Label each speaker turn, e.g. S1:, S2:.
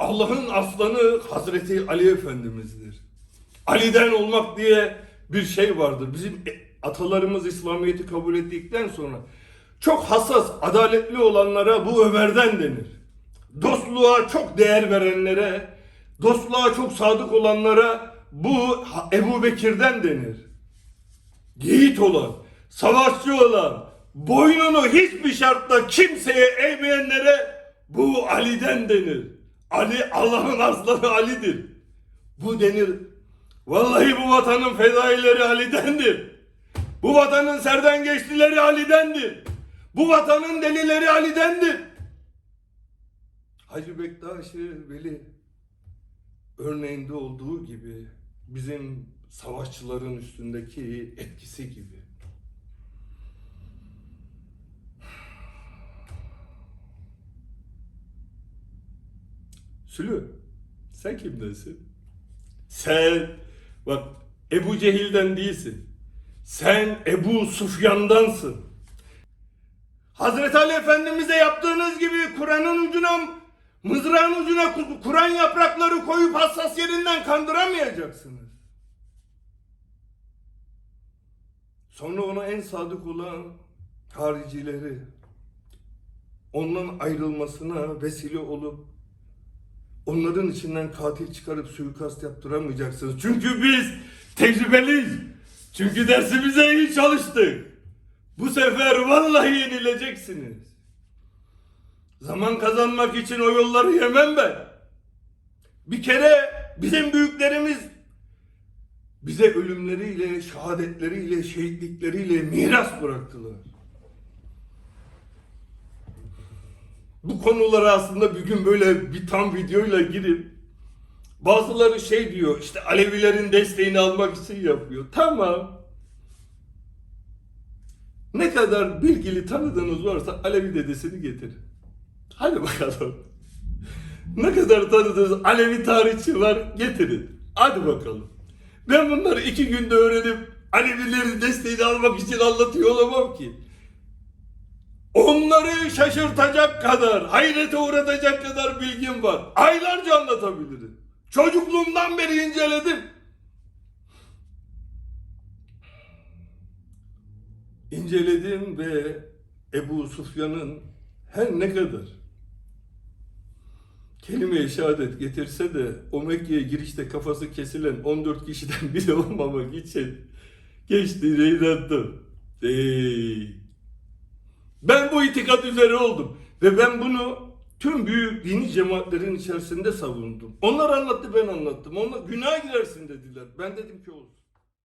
S1: Allah'ın aslanı Hazreti Ali Efendimiz'dir. Ali'den olmak diye bir şey vardır. Bizim e- atalarımız İslamiyet'i kabul ettikten sonra çok hassas, adaletli olanlara bu Ömer'den denir. Dostluğa çok değer verenlere, dostluğa çok sadık olanlara bu Ebu Bekir'den denir. Yiğit olan, savaşçı olan, boynunu hiçbir şartla kimseye eğmeyenlere bu Ali'den denir. Ali Allah'ın aslanı Ali'dir. Bu denir. Vallahi bu vatanın fedaileri Ali'dendir. Bu vatanın serden geçtileri Ali'dendir. Bu vatanın delileri Ali'dendir. Hacı Bektaşi Veli örneğinde olduğu gibi bizim savaşçıların üstündeki etkisi gibi. Sülü, sen kimdensin? Sen, bak Ebu Cehil'den değilsin. Sen Ebu Sufyan'dansın. Hazreti Ali Efendimiz'e yaptığınız gibi Kur'an'ın ucuna, mızrağın ucuna Ku- Kur'an yaprakları koyup hassas yerinden kandıramayacaksınız. Sonra ona en sadık olan haricileri, ondan ayrılmasına vesile olup onların içinden katil çıkarıp suikast yaptıramayacaksınız. Çünkü biz tecrübeliyiz. Çünkü dersimize iyi çalıştık. Bu sefer vallahi yenileceksiniz. Zaman kazanmak için o yolları yemem ben. Bir kere bizim büyüklerimiz bize ölümleriyle, şehadetleriyle, şehitlikleriyle miras bıraktılar. Bu konulara aslında bir gün böyle bir tam videoyla girip bazıları şey diyor işte Alevilerin desteğini almak için yapıyor. Tamam. Ne kadar bilgili tanıdığınız varsa Alevi dedesini getirin. Hadi bakalım. Ne kadar tanıdığınız Alevi tarihçi var getirin. Hadi bakalım. Ben bunları iki günde öğrenip Alevilerin desteğini almak için anlatıyor olamam ki. Onları şaşırtacak kadar, hayrete uğratacak kadar bilgim var. Aylarca anlatabilirim. Çocukluğumdan beri inceledim. İnceledim ve Ebu Sufyan'ın her ne kadar kelime-i şehadet getirse de o Mekke'ye girişte kafası kesilen 14 kişiden biri olmamak için geçtiğine inandım. Ey! Ben bu itikat üzere oldum. Ve ben bunu tüm büyük dini cemaatlerin içerisinde savundum. Onlar anlattı ben anlattım. Onlar günah girersin dediler. Ben dedim ki olsun.